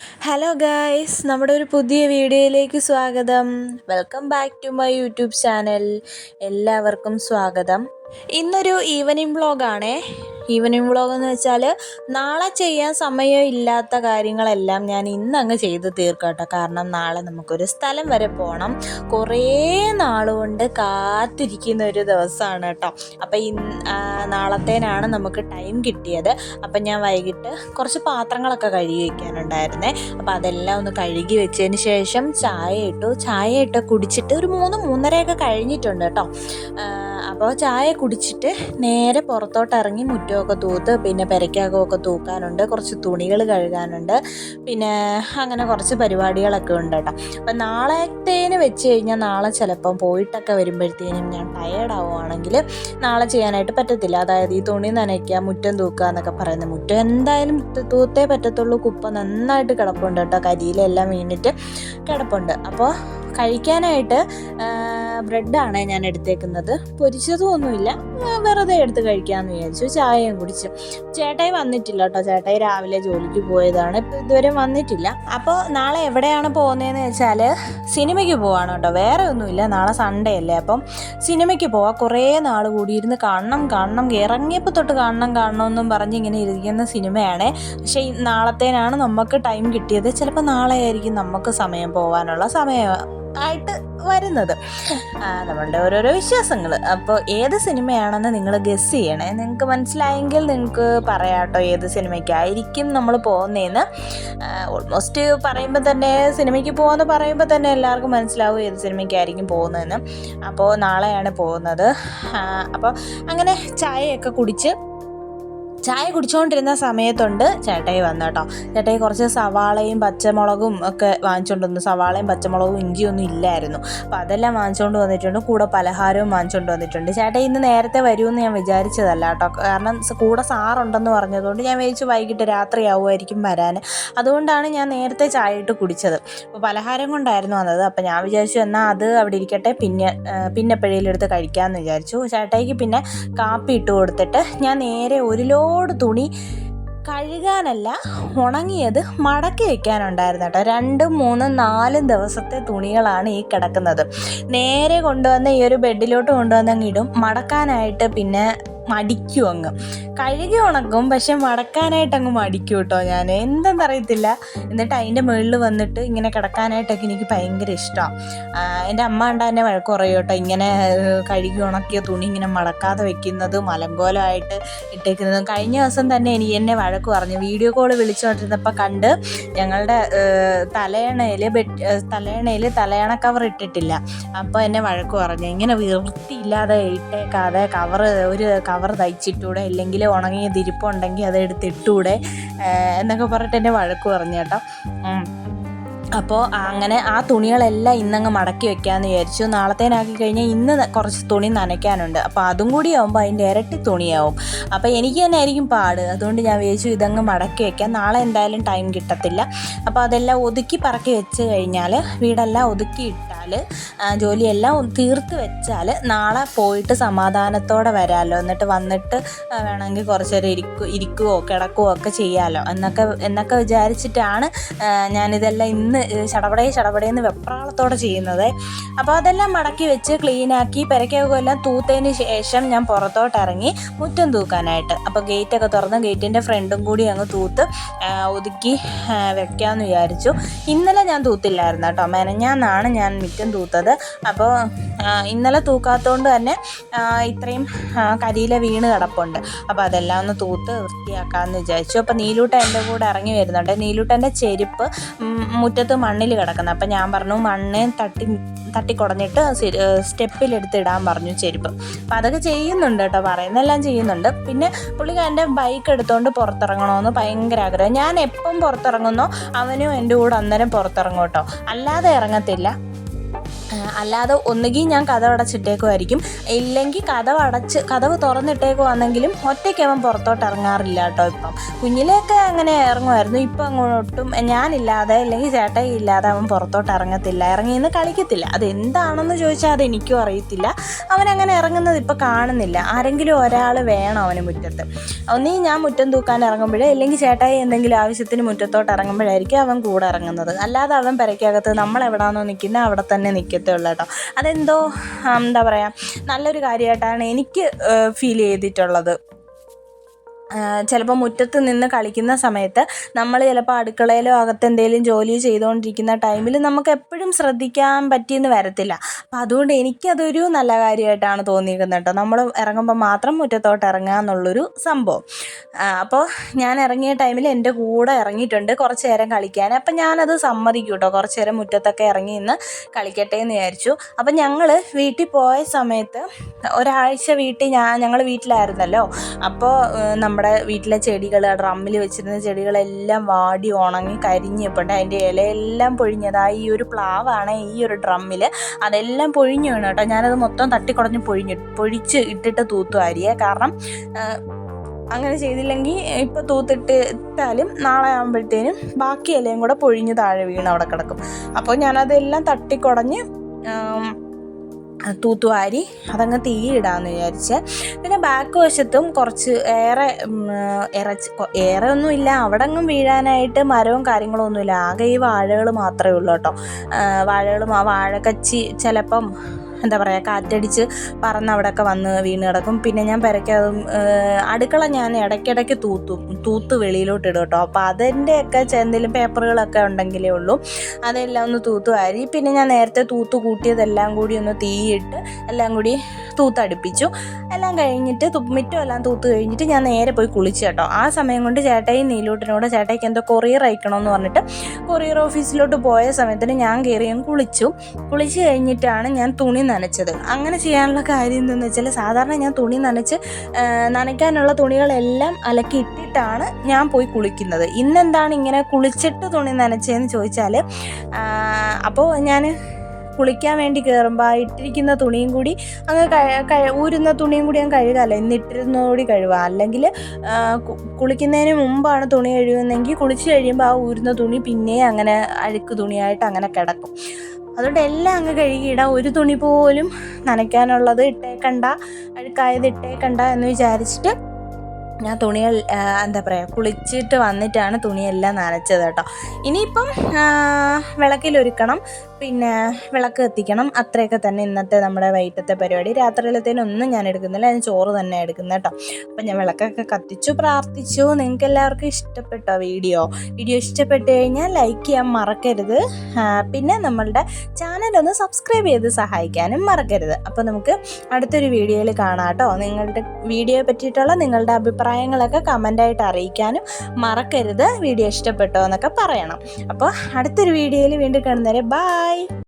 Hello guys നമ്മുടെ ഒരു പുതിയ വീഡിയോയിലേക്ക് സ്വാഗതം. Welcome back to my YouTube channel എല്ലാവർക്കും സ്വാഗതം. ഇന്നൊരു ഈവനിങ് വ്ളോഗാണേ ഈവനിങ് വ്ളോഗ് എന്ന് വെച്ചാൽ നാളെ ചെയ്യാൻ സമയം ഇല്ലാത്ത കാര്യങ്ങളെല്ലാം ഞാൻ ഇന്നങ്ങ് ചെയ്ത് തീർക്കട്ടെ കാരണം നാളെ നമുക്കൊരു സ്ഥലം വരെ പോകണം കുറേ നാളുകൊണ്ട് കാത്തിരിക്കുന്ന ഒരു ദിവസമാണ് കേട്ടോ. അപ്പോൾ ഇന്ന് നാളത്തേനാണ് നമുക്ക് ടൈം കിട്ടിയത്. അപ്പം ഞാൻ വൈകിട്ട് കുറച്ച് പാത്രങ്ങളൊക്കെ കഴുകി വയ്ക്കാനുണ്ടായിരുന്നേ അപ്പോൾ അതെല്ലാം ഒന്ന് കഴുകി വെച്ചതിന് ശേഷം ചായ ഇട്ടു. ചായ ഇട്ട് കുടിച്ചിട്ട് ഒരു മൂന്ന് മൂന്നരയൊക്കെ കഴിഞ്ഞിട്ടുണ്ട് കേട്ടോ. അപ്പോൾ ചായ കുടിച്ചിട്ട് നേരെ പുറത്തോട്ട് ഇറങ്ങി മുറ്റമൊക്കെ തൂത്ത് പിന്നെ പെരയ്ക്കകമൊക്കെ തൂക്കാനുണ്ട്. കുറച്ച് തുണികൾ കഴുകാനുണ്ട്. പിന്നെ അങ്ങനെ കുറച്ച് പരിപാടികളൊക്കെ ഉണ്ട് കേട്ടോ. അപ്പം നാളത്തേന് വെച്ച് കഴിഞ്ഞാൽ നാളെ ചിലപ്പം പോയിട്ടൊക്കെ വരുമ്പോഴത്തേനും ഞാൻ ടയേർഡ് ആവുകയാണെങ്കിൽ നാളെ ചെയ്യാനായിട്ട് പറ്റത്തില്ല. അതായത് ഈ തുണി നനയ്ക്കുക മുറ്റം തൂക്കുക എന്നൊക്കെ പറയുന്നത് മുറ്റം എന്തായാലും തൂത്തേ പറ്റത്തുള്ളൂ. കുപ്പ നന്നായിട്ട് കിടപ്പുണ്ട് കേട്ടോ. കരിയിലെല്ലാം വീണിട്ട് കിടപ്പുണ്ട്. അപ്പോൾ കഴിക്കാനായിട്ട് ബ്രെഡാണ് ഞാൻ എടുത്തേക്കുന്നത്. പൊരിച്ചതും ഒന്നുമില്ല വെറുതെ എടുത്ത് കഴിക്കാമെന്ന് വിചാരിച്ചു. ചായയും കുടിച്ചു. ചേട്ടായി വന്നിട്ടില്ല കേട്ടോ. ചേട്ടായി രാവിലെ ജോലിക്ക് പോയതാണ്. ഇതുവരെ വന്നിട്ടില്ല. അപ്പോൾ നാളെ എവിടെയാണ് പോകുന്നതെന്ന് വെച്ചാൽ സിനിമയ്ക്ക് പോവാണ് കേട്ടോ. വേറെ ഒന്നുമില്ല. നാളെ സൺഡേ അല്ലേ? അപ്പം സിനിമയ്ക്ക് പോവാം. കുറേ നാൾ കൂടി ഇരുന്ന് കാണണം കാണണം. ഇറങ്ങിയപ്പോൾ തൊട്ട് കാണണം കാണണമെന്നും പറഞ്ഞ് ഇങ്ങനെ ഇരിക്കുന്ന സിനിമയാണ്. പക്ഷേ നാളത്തേനാണ് നമുക്ക് ടൈം കിട്ടിയത്. ചിലപ്പോൾ നാളെ ആയിരിക്കും നമുക്ക് സമയം പോകാനുള്ള സമയം ആയിട്ട് വരുന്നത്. നമ്മളുടെ ഓരോരോ വിശ്വാസങ്ങൾ അപ്പോൾ ഏത് സിനിമയാണെന്ന് നിങ്ങൾ ഗസ് ചെയ്യണേ. നിങ്ങൾക്ക് മനസ്സിലായെങ്കിൽ നിങ്ങൾക്ക് പറയാട്ടോ ഏത് സിനിമയ്ക്കായിരിക്കും നമ്മൾ പോകുന്നതെന്ന് ഓൾമോസ്റ്റ് പറയുമ്പോൾ തന്നെ സിനിമയ്ക്ക് പോകുമെന്ന് പറയുമ്പോൾ തന്നെ എല്ലാവർക്കും മനസ്സിലാവും ഏത് സിനിമയ്ക്കായിരിക്കും പോകുന്നതെന്ന് അപ്പോൾ നാളെയാണ് പോകുന്നത്. അപ്പോൾ അങ്ങനെ ചായയൊക്കെ കുടിച്ച് ചായ കുടിച്ചുകൊണ്ടിരുന്ന സമയത്തുണ്ട് ചേട്ടായി വന്നു കേട്ടോ ചേട്ടായി കുറച്ച് സവാളയും പച്ചമുളകും ഒക്കെ വാങ്ങിച്ചുകൊണ്ട് വന്നു സവാളയും പച്ചമുളകും ഇഞ്ചിയൊന്നും ഇല്ലായിരുന്നു. അപ്പം അതെല്ലാം വാങ്ങിച്ചുകൊണ്ട് വന്നിട്ടുണ്ട്. കൂടെ പലഹാരവും വാങ്ങിച്ചുകൊണ്ട് വന്നിട്ടുണ്ട്. ചേട്ടായി ഇന്ന് നേരത്തെ വരുമെന്ന് ഞാൻ വിചാരിച്ചതല്ല കേട്ടോ. കാരണം കൂടെ സാറുണ്ടെന്ന് പറഞ്ഞതുകൊണ്ട് ഞാൻ വിചാരിച്ചു വൈകിട്ട് രാത്രി ആവുമായിരിക്കും വരാൻ. അതുകൊണ്ടാണ് ഞാൻ നേരത്തെ ചായ ഇട്ട് കുടിച്ചത്. അപ്പോൾ പലഹാരം കൊണ്ടായിരുന്നു വന്നത്. അപ്പം ഞാൻ വിചാരിച്ചു എന്നാൽ അത് അവിടെ ഇരിക്കട്ടെ. പിന്നെ പിന്നെ എപ്പോഴേലും കഴിക്കാമെന്ന് വിചാരിച്ചു. ചേട്ടായിക്ക് പിന്നെ കാപ്പി ഇട്ട് കൊടുത്തിട്ട് ഞാൻ നേരെ ഒരു ലോ ലോഡ് തുണി കഴുകാനല്ല ഉണങ്ങിയത് മടക്കി വെക്കാനുണ്ടായിരുന്നു കേട്ടോ. രണ്ടും മൂന്നും നാലും ദിവസത്തെ തുണികളാണ് ഈ കിടക്കുന്നത്. നേരെ കൊണ്ടുവന്ന് ഈ ഒരു ബെഡിലോട്ട് കൊണ്ടുവന്ന് ഇടും. മടക്കാനായിട്ട് പിന്നെ മടിക്കും അങ്ങ്. കഴുകി ഉണക്കും പക്ഷെ മടക്കാനായിട്ട് അങ്ങ് മടിക്കും കേട്ടോ ഞാൻ എന്തെന്നറിയത്തില്ല. എന്നിട്ട് അതിന്റെ മുകളിൽ വന്നിട്ട് ഇങ്ങനെ കിടക്കാനായിട്ടൊക്കെ എനിക്ക് ഭയങ്കര ഇഷ്ടമാണ് എന്റെ അമ്മ കണ്ട തന്നെ വഴക്ക് പറയും കേട്ടോ. ഇങ്ങനെ കഴുകി ഉണക്കിയ തുണി ഇങ്ങനെ മടക്കാതെ വെക്കുന്നത് അലങ്കോലമായിട്ട് ഇട്ടേക്കുന്നതും. കഴിഞ്ഞ ദിവസം തന്നെ എനിക്ക് എന്നെ വഴക്ക് പറഞ്ഞു. വീഡിയോ കോൾ വിളിച്ചുകൊണ്ടിരുന്നപ്പോൾ കണ്ട് ഞങ്ങളുടെ തലയണയിൽ ബെഡ് തലയണയിൽ തലയണ കവർ ഇട്ടിട്ടില്ല. അപ്പോൾ എന്നെ വഴക്ക് പറഞ്ഞു. ഇങ്ങനെ വൃത്തിയില്ലാതെ ഇട്ടേക്കാതെ കവർ ഒരു കവർ തയ്ച്ചിട്ടൂടെ ഇല്ലെങ്കിൽ ഉണങ്ങിയ തിരിപ്പുണ്ടെങ്കിൽ അത് എടുത്തിട്ടൂടെ എന്നൊക്കെ പറഞ്ഞിട്ട് എന്നെ വഴക്ക് പറഞ്ഞു കേട്ടോ. അപ്പോൾ അങ്ങനെ ആ തുണികളെല്ലാം ഇന്നങ്ങ് മടക്കി വെക്കാമെന്ന് വിചാരിച്ചു. നാളത്തേനാക്കി കഴിഞ്ഞാൽ ഇന്ന് കുറച്ച് തുണി നനയ്ക്കാനുണ്ട്. അപ്പോൾ അതും കൂടി ആകുമ്പോൾ അതിന്റെ ഇരട്ടി തുണിയാവും. അപ്പോൾ എനിക്ക് തന്നെ ആയിരിക്കും പാട്. അതുകൊണ്ട് ഞാൻ വിചാരിച്ചു ഇതങ്ങ് മടക്കി വെക്കാം. നാളെ എന്തായാലും ടൈം കിട്ടത്തില്ല. അപ്പോൾ അതെല്ലാം ഒതുക്കി പറക്കി വെച്ച് കഴിഞ്ഞാൽ വീടെല്ലാം ഒതുക്കി ഇട്ടാൽ ജോലിയെല്ലാം തീർത്ത് വെച്ചാൽ നാളെ പോയിട്ട് സമാധാനത്തോടെ വരാമല്ലോ എന്നിട്ട് വന്നിട്ട് വേണമെങ്കിൽ കുറച്ച് നേരം ഇരിക്കു ഇരിക്കുകയോ കിടക്കുകയോ ഒക്കെ ചെയ്യാമല്ലോ എന്നൊക്കെ എന്നൊക്കെ വിചാരിച്ചിട്ടാണ് ഞാനിതെല്ലാം ഇന്ന് ചടപടേ ചടപടേന്ന് വെപ്രാളത്തോടെ ചെയ്യുന്നത്. അപ്പോൾ അതെല്ലാം മടക്കി വെച്ച് ക്ലീനാക്കി പെരക്കകം തൂത്തതിന് ശേഷം ഞാൻ പുറത്തോട്ട് ഇറങ്ങി മുറ്റം തൂക്കാനായിട്ട്. അപ്പോൾ ഗേറ്റൊക്കെ തുറന്ന് ഗേറ്റിന്റെ ഫ്രണ്ടും കൂടി അങ്ങ് തൂത്ത് ഒതുക്കി വെക്കാമെന്ന് വിചാരിച്ചു. ഇന്നലെ ഞാൻ തൂത്തില്ലായിരുന്നു കേട്ടോ. മെനഞ്ഞാന്നാണ് ഞാൻ മുറ്റം തൂത്തത്. അപ്പോൾ ഇന്നലെ തൂക്കാത്തതുകൊണ്ട് തന്നെ ഇത്രയും കരിയില വീണ് കിടപ്പുണ്ട്. അപ്പോൾ അതെല്ലാം ഒന്ന് തൂത്ത് വൃത്തിയാക്കാമെന്ന് വിചാരിച്ചു. അപ്പോൾ നീലൂട്ട എന്റെ കൂടെ ഇറങ്ങി വരുന്നുണ്ട്. നീലൂട്ടന്റെ ചെരുപ്പ് മുറ്റത്ത് മണ്ണിൽ കിടക്കുന്നത് അപ്പോൾ ഞാൻ പറഞ്ഞു മണ്ണ് തട്ടി തട്ടിക്കുടഞ്ഞിട്ട് സ്റ്റെപ്പിലെടുത്ത് ഇടാൻ പറഞ്ഞു ചെരുപ്പ്. അപ്പം അതൊക്കെ ചെയ്യുന്നുണ്ട് കേട്ടോ. പറയുന്നെല്ലാം ചെയ്യുന്നുണ്ട്. പിന്നെ പുള്ളിക്ക് എന്റെ ബൈക്ക് എടുത്തുകൊണ്ട് പുറത്തിറങ്ങണമെന്ന് ഭയങ്കര ആഗ്രഹം. ഞാൻ എപ്പം പുറത്തിറങ്ങുന്നോ അവനും എന്റെ കൂടെ അന്നേരം പുറത്തിറങ്ങും കേട്ടോ. അല്ലാതെ ഇറങ്ങത്തില്ല. അല്ലാതെ ഒന്നുകിൽ ഞാൻ കഥ അടച്ചിട്ടേക്കുമായിരിക്കും ഇല്ലെങ്കിൽ കഥവ് അടച്ച് കഥവ് തുറന്നിട്ടേക്കുവാണെങ്കിലും ഒറ്റയ്ക്ക് അവൻ പുറത്തോട്ട് ഇറങ്ങാറില്ല കേട്ടോ ഇപ്പം. കുഞ്ഞിലെയൊക്കെ അങ്ങനെ ഇറങ്ങുമായിരുന്നു. ഇപ്പം അങ്ങോട്ടും ഞാനില്ലാതെ അല്ലെങ്കിൽ ചേട്ടായി ഇല്ലാതെ അവൻ പുറത്തോട്ട് ഇറങ്ങത്തില്ല ഇറങ്ങി നിന്ന് കളിക്കത്തില്ല. അത് എന്താണെന്ന് ചോദിച്ചാൽ അത് എനിക്കും അറിയത്തില്ല. അവൻ അങ്ങനെ ഇറങ്ങുന്നത് ഇപ്പം കാണുന്നില്ല. ആരെങ്കിലും ഒരാൾ വേണം അവന് മുറ്റത്ത്. ഒന്നീ ഞാൻ മുറ്റം തൂക്കാൻ ഇറങ്ങുമ്പോഴേ അല്ലെങ്കിൽ ചേട്ടായി എന്തെങ്കിലും ആവശ്യത്തിന് മുറ്റത്തോട്ട് ഇറങ്ങുമ്പോഴായിരിക്കും അവൻ കൂടെ ഇറങ്ങുന്നത്. അല്ലാതെ അവൻ പെരയ്ക്കകത്ത് നമ്മൾ എവിടെയാണോ നിൽക്കുന്നത് അവിടെ തന്നെ നിൽക്കത്തേ ഉള്ളൂ. കേട്ടോ അതെന്തോ എന്താ പറയുക നല്ലൊരു കാര്യമായിട്ടാണ് എനിക്ക് ഫീൽ ചെയ്തിട്ടുള്ളത്. ചിലപ്പോൾ മുറ്റത്ത് നിന്ന് കളിക്കുന്ന സമയത്ത് നമ്മൾ ചിലപ്പോൾ അടുക്കളയിലോ അകത്ത് എന്തെങ്കിലും ജോലി ചെയ്തുകൊണ്ടിരിക്കുന്ന ടൈമിൽ നമുക്ക് എപ്പോഴും ശ്രദ്ധിക്കാൻ പറ്റിയെന്ന് വരത്തില്ല. അപ്പം അതുകൊണ്ട് എനിക്കതൊരു നല്ല കാര്യമായിട്ടാണ് തോന്നിയിരിക്കുന്നത് കേട്ടോ. നമ്മൾ ഇറങ്ങുമ്പോൾ മാത്രം മുറ്റത്തോട്ട് ഇറങ്ങുക എന്നുള്ളൊരു സംഭവം. അപ്പോൾ ഞാൻ ഇറങ്ങിയ ടൈമിൽ എന്റെ കൂടെ ഇറങ്ങിയിട്ടുണ്ട് കുറച്ച് നേരം കളിക്കാൻ. അപ്പം ഞാനത് സമ്മതിക്കും കേട്ടോ. കുറച്ച് നേരം മുറ്റത്തൊക്കെ ഇറങ്ങി നിന്ന് കളിക്കട്ടെ എന്ന് വിചാരിച്ചു. അപ്പം ഞങ്ങൾ വീട്ടിൽ പോയ സമയത്ത് ഒരാഴ്ച വീട്ടിൽ ഞാൻ ഞങ്ങൾ വീട്ടിലായിരുന്നല്ലോ. അപ്പോൾ നമ്മുടെ വീട്ടിലെ ചെടികൾ ഡ്രമ്മിൽ വെച്ചിരുന്ന ചെടികളെല്ലാം വാടി ഉണങ്ങി കരിഞ്ഞിപ്പുണ്ട് അതിന്റെ ഇലയെല്ലാം പൊഴിഞ്ഞതായി ഈ ഒരു പ്ലാവാണ് ഈ ഒരു ഡ്രമ്മിൽ അതെല്ലാം പൊഴിഞ്ഞു വീണു കേട്ടോ. ഞാനത് മൊത്തം തട്ടിക്കുടഞ്ഞ് പൊഴിഞ്ഞു പൊഴിച്ച് ഇട്ടിട്ട് തൂത്തുവാരിയേ. കാരണം അങ്ങനെ ചെയ്തില്ലെങ്കിൽ ഇപ്പോൾ തൂത്തിട്ട് ഇട്ടാലും നാളെ ആകുമ്പോഴത്തേനും ബാക്കി ഇലയും കൂടെ പൊഴിഞ്ഞ് താഴെ വീണ് അവിടെ കിടക്കും. അപ്പോൾ ഞാനതെല്ലാം തട്ടിക്കുടഞ്ഞ് തൂത്തുവാരി അതങ്ങ് തീയിടാമെന്ന് വിചാരിച്ച്. പിന്നെ ബാക്ക് വശത്തും കുറച്ച് ഏറെ ഇറച്ച് ഏറെ ഒന്നുമില്ല അവിടെ അങ്ങും വീഴാനായിട്ട് മരവും കാര്യങ്ങളും ഒന്നുമില്ല ആകെ ഈ വാഴകൾ മാത്രമേ ഉള്ളൂ കേട്ടോ. വാഴകളും ആ വാഴക്കച്ചി ചിലപ്പം എന്താ പറയുക കാറ്റടിച്ച് പറന്ന് അവിടെയൊക്കെ വന്ന് വീണ് കിടക്കും. പിന്നെ ഞാൻ പെരക്കും അടുക്കള ഞാൻ ഇടയ്ക്കിടയ്ക്ക് തൂത്തും. തൂത്ത് വെളിയിലോട്ട് ഇടും കേട്ടോ. അപ്പോൾ അതിന്റെയൊക്കെ എന്തെങ്കിലും പേപ്പറുകളൊക്കെ ഉണ്ടെങ്കിലേ ഉള്ളൂ. അതെല്ലാം ഒന്ന് തൂത്ത് വാരി പിന്നെ ഞാൻ നേരത്തെ തൂത്ത് കൂട്ടിയതെല്ലാം കൂടി ഒന്ന് തീയിട്ട് എല്ലാം കൂടി തൂത്തടുപ്പിച്ചു. എല്ലാം കഴിഞ്ഞിട്ട് മിറ്റം എല്ലാം തൂത്ത് കഴിഞ്ഞിട്ട് ഞാൻ നേരെ പോയി കുളിച്ചു കേട്ടോ. ആ സമയം കൊണ്ട് ചേട്ടായി നീലൂട്ടിനോട് ചേട്ടായിക്ക് എന്തോ കൊറിയർ അയക്കണമെന്ന് പറഞ്ഞിട്ട് കൊറിയർ ഓഫീസിലോട്ട് പോയ സമയത്തിന് ഞാൻ കയറിയും കുളിച്ചു. കുളിച്ച് കഴിഞ്ഞിട്ടാണ് ഞാൻ തുണി നനച്ചത്. അങ്ങനെ ചെയ്യാനുള്ള കാര്യം എന്തെന്ന് വെച്ചാൽ സാധാരണ ഞാൻ തുണി നനച്ച് നനയ്ക്കാനുള്ള തുണികളെല്ലാം അലക്കി ഇട്ടിട്ടാണ് ഞാൻ പോയി കുളിക്കുന്നത്. ഇന്നെന്താണ് ഇങ്ങനെ കുളിച്ചിട്ട് തുണി നനച്ചതെന്ന് ചോദിച്ചാൽ അപ്പോൾ ഞാൻ കുളിക്കാൻ വേണ്ടി കയറുമ്പോൾ ഇട്ടിരിക്കുന്ന തുണിയും കൂടി അങ്ങ് ഊരുന്ന തുണിയും കൂടി ഞാൻ കഴുകാമല്ലോ. കൂടി കഴുകാം അല്ലെങ്കിൽ കുളിക്കുന്നതിന് മുമ്പാണ് തുണി കഴുകുന്നതെങ്കിൽ കുളിച്ച് കഴിയുമ്പോൾ ആ ഊരുന്ന തുണി പിന്നെ അങ്ങനെ അഴുക്ക് തുണിയായിട്ട് അങ്ങനെ കിടക്കും. അതുകൊണ്ട് എല്ലാം അങ്ങ് കഴുകിയിടാം. ഒരു തുണി പോലും നനയ്ക്കാനുള്ളത് ഇട്ടേക്കണ്ട അഴുക്കായത് ഇട്ടേക്കണ്ട എന്ന് വിചാരിച്ചിട്ട് ഞാൻ തുണികൾ എന്താ പറയുക കുളിച്ചിട്ട് വന്നിട്ടാണ് തുണിയെല്ലാം നനച്ചത് കേട്ടോ. ഇനിയിപ്പം വിളക്കിലൊരുക്കണം. പിന്നെ വിളക്ക് കത്തിക്കണം. അത്രയൊക്കെ തന്നെ ഇന്നത്തെ നമ്മുടെ വൈകിട്ടത്തെ പരിപാടി. രാത്രിയിലത്തേനൊന്നും ഞാൻ എടുക്കുന്നില്ല. ഞാൻ ചോറ് തന്നെ എടുക്കുന്നത് കേട്ടോ. അപ്പം ഞാൻ വിളക്കൊക്കെ കത്തിച്ചു പ്രാർത്ഥിച്ചു. നിങ്ങൾക്ക് എല്ലാവർക്കും ഇഷ്ടപ്പെട്ടോ വീഡിയോ? വീഡിയോ ഇഷ്ടപ്പെട്ടു കഴിഞ്ഞാൽ ലൈക്ക് ചെയ്യാൻ മറക്കരുത്. പിന്നെ നമ്മളുടെ ചാനൽ ഒന്ന് സബ്സ്ക്രൈബ് ചെയ്ത് സഹായിക്കാനും മറക്കരുത്. അപ്പോൾ നമുക്ക് അടുത്തൊരു വീഡിയോയിൽ കാണാം കേട്ടോ. നിങ്ങളുടെ വീഡിയോയെ പറ്റിയിട്ടുള്ള നിങ്ങളുടെ അഭിപ്രായങ്ങളൊക്കെ കമന്റായിട്ട് അറിയിക്കാനും മറക്കരുത്. വീഡിയോ ഇഷ്ടപ്പെട്ടോ എന്നൊക്കെ പറയണം. അപ്പോൾ അടുത്തൊരു വീഡിയോയിൽ വീണ്ടും കാണുന്നവരെ イ。